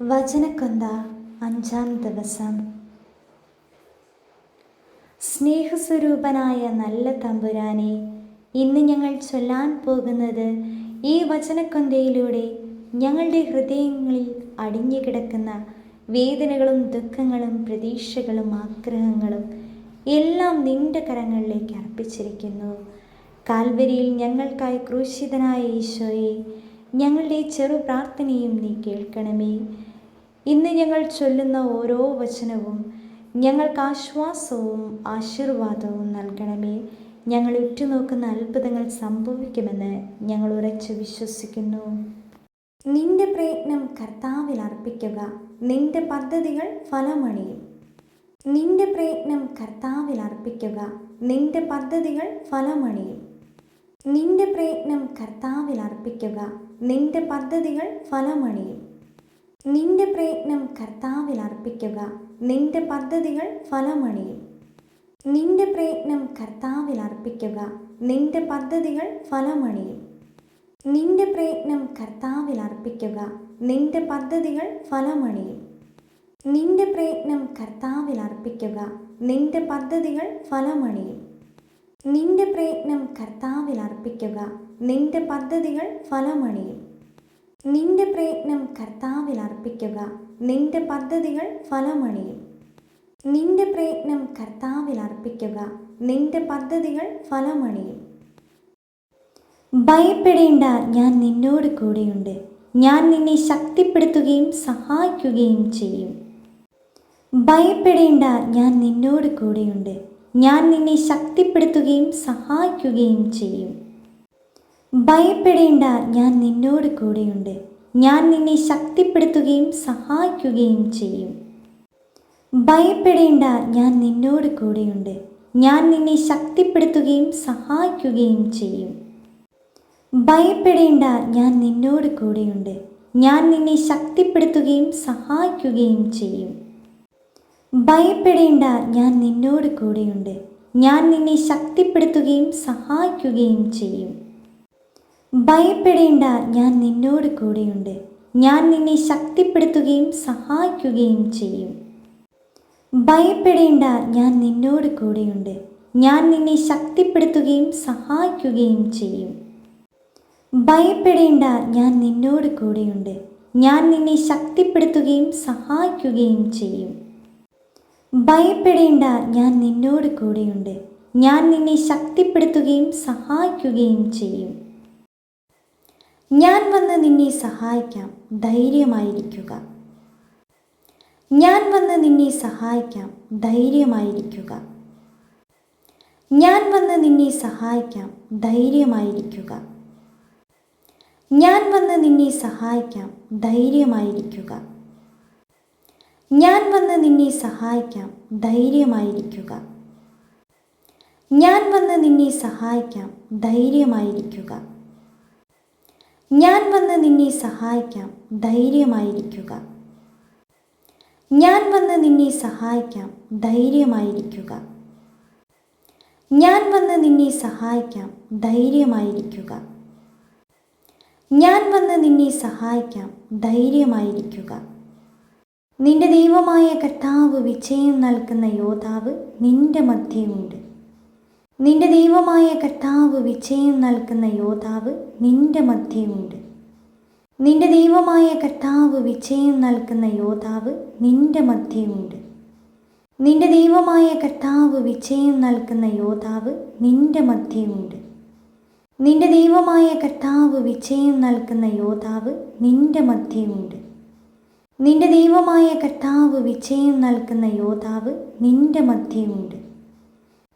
വചനക്കൊന്ത അഞ്ചാം ദിവസം. സ്നേഹസ്വരൂപനായ നല്ല തമ്പുരാനെ ഇന്ന് ഞങ്ങൾ ചൊല്ലാൻ പോകുന്നത് ഈ വചനക്കൊന്തയിലൂടെ ഞങ്ങളുടെ ഹൃദയങ്ങളിൽ അടിഞ്ഞുകിടക്കുന്ന വേദനകളും ദുഃഖങ്ങളും പ്രതീക്ഷകളും ആഗ്രഹങ്ങളും എല്ലാം നിന്റെ കരങ്ങളിലേക്ക് അർപ്പിച്ചിരിക്കുന്നു. കാൽവരിയിൽ ഞങ്ങൾക്കായി ക്രൂശിതനായ ഈശോയെ ഞങ്ങളുടെ ചെറു പ്രാർത്ഥനയും നീ കേൾക്കണമേ. ഇന്ന് ഞങ്ങൾ ചൊല്ലുന്ന ഓരോ വചനവും ഞങ്ങൾക്ക് ആശ്വാസവും ആശീർവാദവും നൽകണമേ. ഞങ്ങൾ ഉറ്റുനോക്കുന്ന അത്ഭുതങ്ങൾ സംഭവിക്കുമെന്ന് ഞങ്ങൾ ഉറച്ചു വിശ്വസിക്കുന്നു. നിന്റെ പ്രയത്നം കർത്താവിൽ അർപ്പിക്കുക. നിന്റെ പദ്ധതികൾ ഫലമണിയും. നിന്റെ പ്രയത്നം കർത്താവിൽ അർപ്പിക്കുക. നിന്റെ പദ്ധതികൾ ഫലമണിയും. നിന്റെ പ്രയത്നം കർത്താവിൽ അർപ്പിക്കുക. നിന്റെ പദ്ധതികൾ ഫലമണിയും. നിന്റെ പ്രയത്നം കർത്താവിൽ അർപ്പിക്കുക. നിന്റെ പദ്ധതികൾ ഫലമണിയും. നിന്റെ പ്രയത്നം കർത്താവിൽ അർപ്പിക്കുക. നിന്റെ പദ്ധതികൾ ഫലമണിയും. നിന്റെ പ്രയത്നം കർത്താവിൽ അർപ്പിക്കുക. നിന്റെ പദ്ധതികൾ ഫലമണിയും. നിന്റെ പ്രയത്നം കർത്താവിൽ അർപ്പിക്കുക. നിന്റെ പദ്ധതികൾ ഫലമണിയും. നിന്റെ പ്രയത്നം കർത്താവിൽ അർപ്പിക്കുക. നിന്റെ പദ്ധതികൾ ഫലമണിയും. നിന്റെ പ്രയത്നം കർത്താവിൽ അർപ്പിക്കുക. നിന്റെ പദ്ധതികൾ ഫലമണിയും. നിന്റെ പ്രയത്നം കർത്താവിൽ അർപ്പിക്കുക. നിന്റെ പദ്ധതികൾ ഫലമണിയും. ഭയപ്പെടേണ്ട ഞാൻ നിന്നോട് കൂടെയുണ്ട്. ഞാൻ നിന്നെ ശക്തിപ്പെടുത്തുകയും സഹായിക്കുകയും ചെയ്യും. ഭയപ്പെടേണ്ട ഞാൻ നിന്നോട് കൂടെയുണ്ട്. ഞാൻ നിന്നെ ശക്തിപ്പെടുത്തുകയും സഹായിക്കുകയും ചെയ്യും. ഭയപ്പെടേണ്ട ഞാൻ നിന്നോട് കൂടെയുണ്ട്. ഞാൻ നിന്നെ ശക്തിപ്പെടുത്തുകയും സഹായിക്കുകയും ചെയ്യും. ഭയപ്പെടേണ്ട ഞാൻ നിന്നോട് കൂടെയുണ്ട്. ഞാൻ നിന്നെ ശക്തിപ്പെടുത്തുകയും സഹായിക്കുകയും ചെയ്യും. ഭയപ്പെടേണ്ട ഞാൻ നിന്നോട് കൂടെയുണ്ട്. ഞാൻ നിന്നെ ശക്തിപ്പെടുത്തുകയും സഹായിക്കുകയും ചെയ്യും. ഭയപ്പെടേണ്ട ഞാൻ നിന്നോട് കൂടെയുണ്ട്. ഞാൻ നിന്നെ ശക്തിപ്പെടുത്തുകയും സഹായിക്കുകയും ചെയ്യും. ഭയപ്പെടേണ്ട ഞാൻ നിന്നോട് കൂടെയുണ്ട്. ഞാൻ നിന്നെ ശക്തിപ്പെടുത്തുകയും സഹായിക്കുകയും ചെയ്യും. ഭയപ്പെടേണ്ട ഞാൻ നിന്നോട് കൂടെയുണ്ട്. ഞാൻ നിന്നെ ശക്തിപ്പെടുത്തുകയും സഹായിക്കുകയും ചെയ്യും. ഭയപ്പെടേണ്ട ഞാൻ നിന്നോട് കൂടെയുണ്ട്. ഞാൻ നിന്നെ ശക്തിപ്പെടുത്തുകയും സഹായിക്കുകയും ചെയ്യും. ഭയപ്പെടേണ്ട ഞാൻ നിന്നോട് കൂടെയുണ്ട്. ഞാൻ നിന്നെ ശക്തിപ്പെടുത്തുകയും സഹായിക്കുകയും ചെയ്യും. ഞാൻ വന്ന് നിന്നെ സഹായിക്കാം. ധൈര്യമായിരിക്കുക. ഞാൻ വന്ന് നിന്നെ സഹായിക്കാം. ധൈര്യമായിരിക്കുക. ഞാൻ വന്ന് നിന്നെ സഹായിക്കാം. ധൈര്യമായിരിക്കുക. ഞാൻ വന്ന് നിന്നെ സഹായിക്കാം. ധൈര്യമായിരിക്കുക. ഞാൻ വന്ന് നിന്നെ സഹായിക്കാം. ധൈര്യമായിരിക്കുക. ഞാൻ വന്ന് നിന്നെ സഹായിക്കാം. ധൈര്യമായിരിക്കുക. ഞാൻ വന്ന് നിന്നെ സഹായിക്കാം. ധൈര്യമായിരിക്കുക. ഞാൻ വന്ന് നിന്നെ സഹായിക്കാം. ധൈര്യമായിരിക്കുക. ഞാൻ വന്ന് നിന്നെ സഹായിക്കാം. ധൈര്യമായിരിക്കുക. ഞാൻ വന്ന് നിന്നെ സഹായിക്കാം. ധൈര്യമായിരിക്കുക. നിന്റെ ദൈവമായ കർത്താവ് വിജയം നൽകുന്ന യോദ്ധാവ് നിന്റെ മധ്യമുണ്ട് നിന്റെ ദൈവമായ കർത്താവ് വിജയം നൽകുന്ന യോദ്ധാവ് നിന്റെ മധ്യമുണ്ട് നിന്റെ ദൈവമായ കർത്താവ് വിജയം നൽകുന്ന യോദ്ധാവ് നിന്റെ മധ്യമുണ്ട് നിന്റെ ദൈവമായ കർത്താവ് വിജയം നൽകുന്ന യോദ്ധാവ് നിന്റെ മധ്യമുണ്ട് നിന്റെ ദൈവമായ കർത്താവ് വിജയം നൽകുന്ന യോദ്ധാവ് നിന്റെ മധ്യമുണ്ട് നിന്റെ ദൈവമായ കർത്താവ് വിജയം നൽകുന്ന യോദ്ധാവ് നിന്റെ മധ്യമുണ്ട്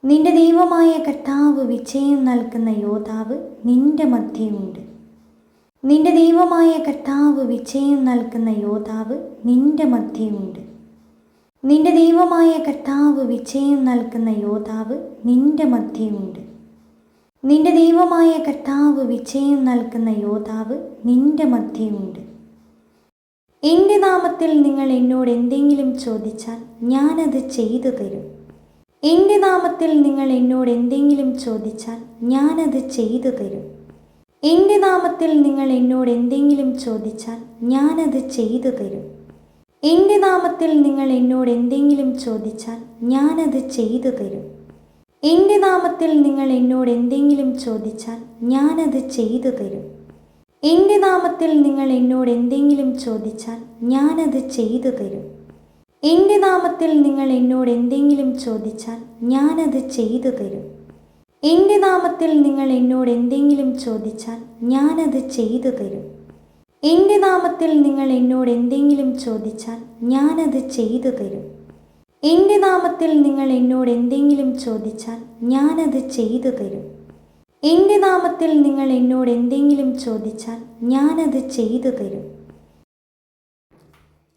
നിന്റെ ദൈവമായ കർത്താവ് വിജയം നൽകുന്ന യോദ്ധാവ് നിന്റെ മധ്യമുണ്ട് നിന്റെ ദൈവമായ കർത്താവ് വിജയം നൽകുന്ന യോദ്ധാവ് നിന്റെ മധ്യമുണ്ട് നിന്റെ ദൈവമായ കർത്താവ് വിജയം നൽകുന്ന യോദ്ധാവ് നിന്റെ മധ്യമുണ്ട് നിന്റെ ദൈവമായ കർത്താവ് വിജയം നൽകുന്ന യോദ്ധാവ് നിന്റെ മധ്യമുണ്ട് എന്റെ നാമത്തിൽ നിങ്ങൾ എന്നോട് എന്തെങ്കിലും ചോദിച്ചാൽ ഞാനത് ചെയ്തു തരും. എന്റെ നാമത്തിൽ നിങ്ങൾ എന്നോട് എന്തെങ്കിലും ചോദിച്ചാൽ ഞാനത് ചെയ്തു തരും. എന്റെ നാമത്തിൽ നിങ്ങൾ എന്നോട് എന്തെങ്കിലും ചോദിച്ചാൽ ഞാനത് ചെയ്തു തരും. എന്റെ നാമത്തിൽ നിങ്ങൾ എന്നോട് എന്തെങ്കിലും ചോദിച്ചാൽ ഞാനത് ചെയ്തു തരും. എന്റെ നാമത്തിൽ നിങ്ങൾ എന്നോട് എന്തെങ്കിലും ചോദിച്ചാൽ ഞാനത് ചെയ്തു തരും. എന്റെ നാമത്തിൽ നിങ്ങൾ എന്നോട് എന്തെങ്കിലും ചോദിച്ചാൽ ഞാനത് ചെയ്തു തരും. എന്റെ നാമത്തിൽ നിങ്ങൾ എന്നോട് എന്തെങ്കിലും ചോദിച്ചാൽ ഞാനത് ചെയ്തു തരും. എന്റെ നാമത്തിൽ നിങ്ങൾ എന്നോട് എന്തെങ്കിലും ചോദിച്ചാൽ ഞാനത് ചെയ്തു തരും. എന്റെ നാമത്തിൽ നിങ്ങൾ എന്നോട് എന്തെങ്കിലും ചോദിച്ചാൽ ഞാനത് ചെയ്തു തരും. എന്റെ നാമത്തിൽ നിങ്ങൾ എന്നോട് എന്തെങ്കിലും ചോദിച്ചാൽ ഞാനത് ചെയ്തു തരും. എന്റെ നാമത്തിൽ നിങ്ങൾ എന്നോട് എന്തെങ്കിലും ചോദിച്ചാൽ ഞാനത് ചെയ്തു തരും.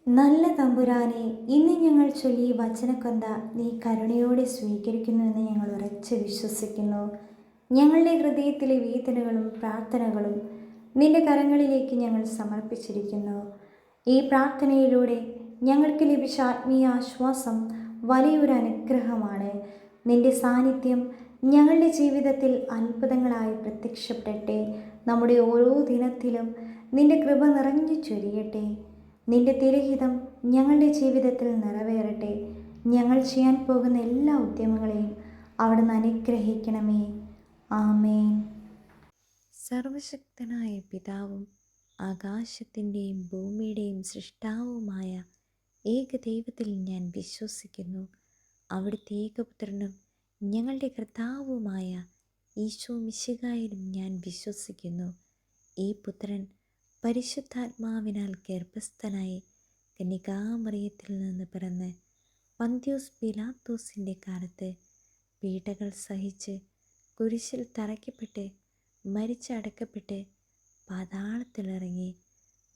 നല്ല തമ്പുരാനെ ഇന്ന് ഞങ്ങൾ ചൊല്ലി വചനക്കൊന്ത നീ കരുണയോടെ സ്വീകരിക്കുന്നുവെന്ന് ഞങ്ങൾ ഉറച്ച് വിശ്വസിക്കുന്നു. ഞങ്ങളുടെ ഹൃദയത്തിലെ വേദനകളും പ്രാർത്ഥനകളും നിന്റെ കരങ്ങളിലേക്ക് ഞങ്ങൾ സമർപ്പിച്ചിരിക്കുന്നു. ഈ പ്രാർത്ഥനയിലൂടെ ഞങ്ങൾക്ക് ലഭിച്ച ആത്മീയ ആശ്വാസം വലിയൊരു അനുഗ്രഹമാണ്. നിന്റെ സാന്നിധ്യം ഞങ്ങളുടെ ജീവിതത്തിൽ അത്ഭുതങ്ങളായി പ്രത്യക്ഷപ്പെടട്ടെ. നമ്മുടെ ഓരോ ദിനത്തിലും നിന്റെ കൃപ നിറഞ്ഞു ചൊരിയട്ടെ. നിന്റെ തിരഹിതം ഞങ്ങളുടെ ജീവിതത്തിൽ നിറവേറട്ടെ. ഞങ്ങൾ ചെയ്യാൻ പോകുന്ന എല്ലാ ഉദ്യമങ്ങളെയും അവിടുന്ന് അനുഗ്രഹിക്കണമേ. ആമേൻ. സർവശക്തനായ പിതാവും ആകാശത്തിന്റെയും ഭൂമിയുടെയും സൃഷ്ടാവുമായ ഏക ദൈവത്തിൽ ഞാൻ വിശ്വസിക്കുന്നു. അവിടുത്തെ ഏകപുത്രനും ഞങ്ങളുടെ കർത്താവുമായ ഈശോ മിശികായിലും ഞാൻ വിശ്വസിക്കുന്നു. ഈ പുത്രൻ പരിശുദ്ധാത്മാവിനാൽ ഗർഭസ്ഥനായി കന്യകാമറിയത്തിൽ നിന്ന് പിറന്ന് പന്ത്യൂസ് പിലാത്തോസിന്റെ കാലത്ത് പീഡകൾ സഹിച്ച് കുരിശിൽ തറയ്ക്കപ്പെട്ട് മരിച്ചടക്കപ്പെട്ട് പാതാളത്തിലിറങ്ങി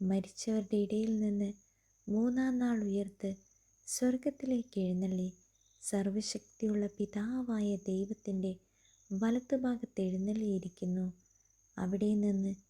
മരിച്ചവരുടെ ഇടയിൽ നിന്ന് മൂന്നാം നാൾ ഉയർത്ത് സ്വർഗത്തിലേക്ക് എഴുന്നള്ളി സർവശക്തിയുള്ള പിതാവായ ദൈവത്തിന്റെ വലത്തുഭാഗത്ത് എഴുന്നള്ളിയിരിക്കുന്നു. അവിടെ നിന്ന്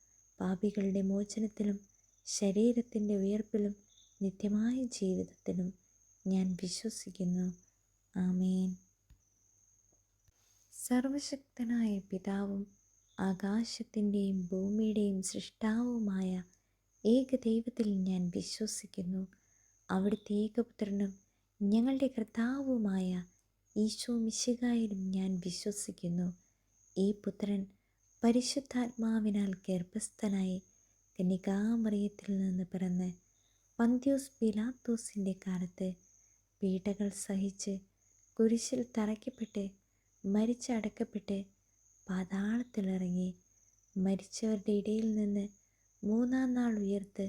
പാപികളുടെ മോചനത്തിലും ശരീരത്തിന്റെ ഉയർപ്പിലും നിത്യമായ ജീവിതത്തിലും ഞാൻ വിശ്വസിക്കുന്നു. ആമേൻ. സർവശക്തനായ പിതാവും ആകാശത്തിന്റെയും ഭൂമിയുടെയും സൃഷ്ടാവുമായ ഏക ദൈവത്തിൽ ഞാൻ വിശ്വസിക്കുന്നു. അവിടുത്തെ ഏകപുത്രനും ഞങ്ങളുടെ കർത്താവുമായ ഈശോ മിശികായിലും ഞാൻ വിശ്വസിക്കുന്നു. ഈ പുത്രൻ പരിശുദ്ധാത്മാവിനാൽ ഗർഭസ്ഥനായി കന്യകാമറിയത്തിൽ നിന്ന് പിറന്ന് പന്ത്യോസ് പിലാത്തോസിന്റെ കാലത്ത് പീഡകൾ സഹിച്ച് കുരിശിൽ തറയ്ക്കപ്പെട്ട് മരിച്ചടക്കപ്പെട്ട് പാതാളത്തിലിറങ്ങി മരിച്ചവരുടെ ഇടയിൽ നിന്ന് മൂന്നാം നാൾ ഉയർത്ത്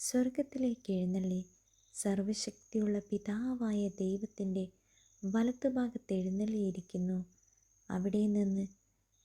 സ്വർഗത്തിലേക്ക് എഴുന്നള്ളി സർവശക്തിയുള്ള പിതാവായ ദൈവത്തിന്റെ വലത്തുഭാഗത്ത് എഴുന്നള്ളിയിരിക്കുന്നു. അവിടെ നിന്ന്